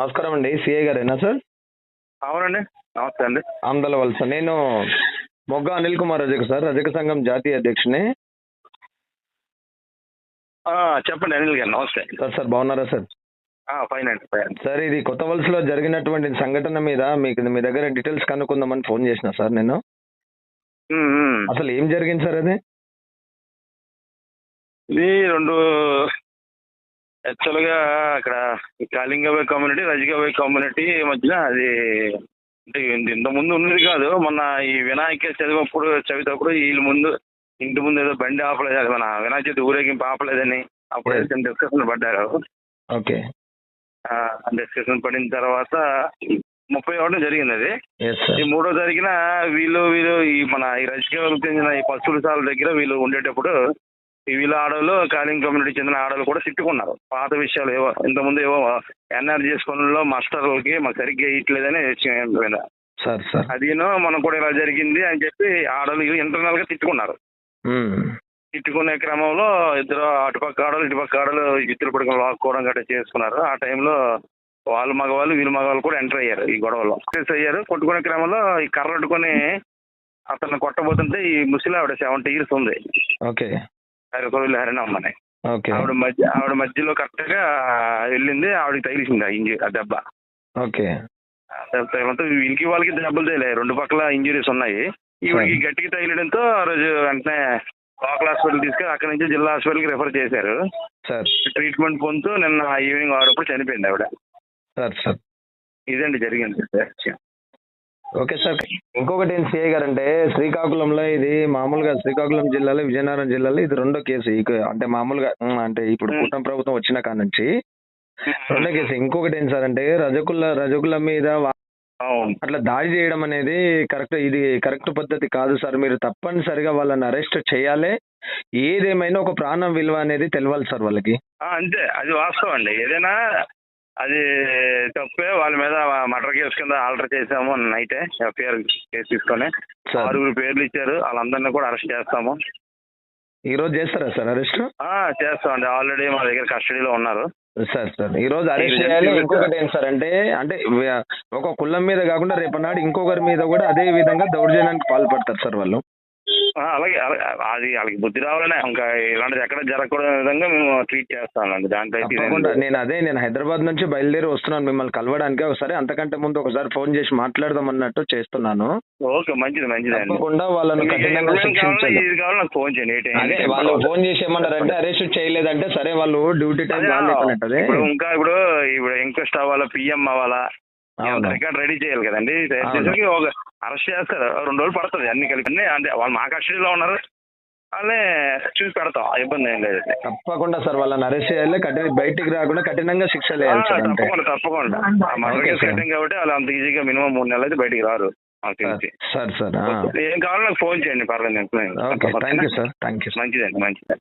నమస్కారం అండి. సిఐ గారేనా సార్? అవునండి. నమస్తే అండి. ఆమ్దల వలస. నేను మొగ్గ అనిల్ కుమార్ రజక సార్. రజక సంఘం జాతీయ అధ్యక్షుని. చెప్పండి అనిల్ గారు. నమస్తే. సార్ సార్ బాగున్నారా సార్? ఫైన్ అండి. ఫైన్ సార్ ఇది కొత్త వలసలో జరిగినటువంటి సంఘటన మీద మీకు మీ దగ్గర డీటెయిల్స్ కనుక్కుందామని ఫోన్ చేసిన సార్ నేను. అసలు ఏం జరిగింది సార్ అది? ఇది రెండు యాక్చువల్గా అక్కడ ఈ కాళింగబాయ్ కమ్యూనిటీ రజికాబాయ్ కమ్యూనిటీ మధ్యన అది అంటే ఇంత- ముందు ఉన్నది కాదు. మొన్న ఈ వినాయక చదివినప్పుడు చదివేటప్పుడు వీళ్ళ ముందు ఇంటి ముందు ఏదో బండి ఆపలేదు. అది మన వినాయక చవితి ఊరేగింపు ఆపలేదని అప్పుడు. చిన్న డిస్కషన్ పడ్డారు. ఓకే. డిస్కషన్ పడిన తర్వాత ముప్పై ఒకటి జరిగింది అది. ఈ మూడో తారీఖున వీళ్ళు వీళ్ళు ఈ మన ఈ రాజకీయాలకు చెందిన ఈ పశువుల సాల దగ్గర వీళ్ళు ఉండేటప్పుడు వీళ్ళ ఆడవాళ్ళు కాలింగ్ కమ్యూనిటీ చెందిన ఆడవాళ్ళు కూడా తిట్టుకున్నారు. పాత విషయాలు ఏవో ఇంతకుముందు ఏవో ఎన్ఆర్జీఎస్ పనుల్లో మాస్టర్లకి మాకు సరిగ్గా ఇయట్లేదని సార్ సార్. అదిను మనం కూడా ఇలా జరిగింది అని చెప్పి ఆడవాళ్ళు ఇంటర్నల్గా తిట్టుకున్నారు. తిట్టుకునే క్రమంలో ఇద్దరు అటుపక్క ఆడలు ఇటుపక్క ఆడలు ఇద్దరు పడుకుని లాక్కోవడం గట్రా చేసుకున్నారు. ఆ టైంలో వాళ్ళు మగవాళ్ళు వీళ్ళు మగవాళ్ళు కూడా ఎంటర్ అయ్యారు ఈ గొడవలో. అయ్యారు. కొట్టుకునే క్రమంలో ఈ కర్ర అతన్ని కొట్టబోతుంటే ఈ ముసలి ఆవిడ సెవెంటీ ఇయర్స్ ఉంది. ఓకే. హరికొల్లు హరిణ అమ్మని ఓకే. ఆవిడ మధ్య ఆవిడ మధ్యలో కరెక్ట్గా వెళ్ళింది ఆవిడకి తగిలిసింది ఆ ఇంజు ఆ దెబ్బ. ఓకే. తగిలినంత వీళ్ళకి వాళ్ళకి దెబ్బలు తగిలాయి రెండు పక్కల ఇంజురీస్ ఉన్నాయి. ఈవిడికి గట్టిగా తగిలడంతో ఆ రోజు వెంటనే లోకల్ హాస్పిటల్ తీసుకెళ్ళి అక్కడి నుంచి జిల్లా హాస్పిటల్కి రెఫర్ చేశారు. సార్. ట్రీట్మెంట్ పొందుతూ నిన్న ఈవినింగ్ ఆడప్పుడు చనిపోయింది ఆవిడ. Sir sir. ఇదండి జరిగింది ఓకే సార్. ఇంకొకటి ఏం సిఐ గారు అంటే శ్రీకాకుళంలో ఇది మామూలుగా శ్రీకాకుళం జిల్లాలో విజయనగరం జిల్లాలో ఇది రెండో కేసు. అంటే మామూలుగా అంటే ఇప్పుడు. కూటమి ప్రభుత్వం వచ్చిన కాడ నుంచి రెండో కేసు. ఇంకొకటి ఏం సార్ అంటే రజకుల రజకుల మీద అట్లా దాడి చేయడం అనేది కరెక్ట్ ఇది కరెక్ట్ పద్ధతి కాదు సార్. మీరు తప్పనిసరిగా వాళ్ళని అరెస్ట్ చేయాలి. ఏదేమైనా ఒక ప్రాణం విలువ అనేది తెలవాలి సార్ వాళ్ళకి. అంతే. అది వాస్తవం అండి. ఏదైనా అది తప్పే వాళ్ళ మీద మర్డర్ కేసు కింద ఆల్టర్ చేసాము నైటే ఎఫ్ఐఆర్ కేసు తీసుకొని. ఆరుగురు పేర్లు ఇచ్చారు వాళ్ళందరినీ కూడా అరెస్ట్ చేస్తాము. ఈ రోజు చేస్తారా సార్ అరెస్ట్? ఆ, చేస్తామండి ఆల్రెడీ మా దగ్గర కస్టడీలో ఉన్నారు. Sir sir. ఈ రోజు అరెస్ట్ చేయాలి. ఇంకొకటి ఏం సార్ అంటే అంటే ఒక కులం మీద కాకుండా రేపనాడు ఇంకొకరి మీద కూడా అదే విధంగా దౌర్జన్యానికి పాల్పడతారు సార్ వాళ్ళు. అలాగే అది వాళ్ళకి బుద్ధి రావాలనే ఇంకా ఇలాంటిది ఎక్కడ జరగకూడని విధంగా మేము ట్రీట్ చేస్తామండి దాంట్లో. నేను అదే నేను హైదరాబాద్ నుంచి బయలుదేరి వస్తున్నాను మిమ్మల్ని కలవడానికి. ఒకసారి అంతకంటే ముందు ఒకసారి ఫోన్ చేసి మాట్లాడదాం అన్నట్టు చేస్తున్నాను. ఓకే మంచిది మంచిది అండి. తప్పకుండా వాళ్ళను కఠినంగా శిక్షించాలి ఫోన్ చేయండి అదే వాళ్ళు. ఫోన్ చేసి ఏమన్నారంటే అరెస్ట్ చేయలేదంటే సరే వాళ్ళు డ్యూటీ టైం ఇప్పుడు ఇంకా ఇప్పుడు ఇప్పుడు ఎంక్వెస్ట్ అవ్వాలా పిఎం అవ్వాలా రికార్డ్ రెడీ చేయాలి కదండి. ఒక అరెస్ట్ చేస్తారు. రెండు రోజులు పడుతుంది. అన్ని కలిపి అన్ని అంటే వాళ్ళు మా కస్టడీలో ఉన్నారు. వాళ్ళే చూసి పెడతాం. ఇబ్బంది ఏం లేదు. తప్పకుండా సార్ వాళ్ళని అరెస్ట్ చేయాలి. కఠిన బయటికి రాకుండా కఠినంగా శిక్ష ఆ, వేయాలి సార్ తప్పకుండా తప్పకుండా. కేసు. కట్టింగ్ కాబట్టి వాళ్ళు అంత ఈజీగా మినిమం మూడు నెలలు అయితే బయటికి రారు తెలిసి. Sir sir. ఏం కావాలో నాకు ఫోన్ చేయండి పర్లేదు నేను okay thank you sir thank you మంచిదండి మంచిది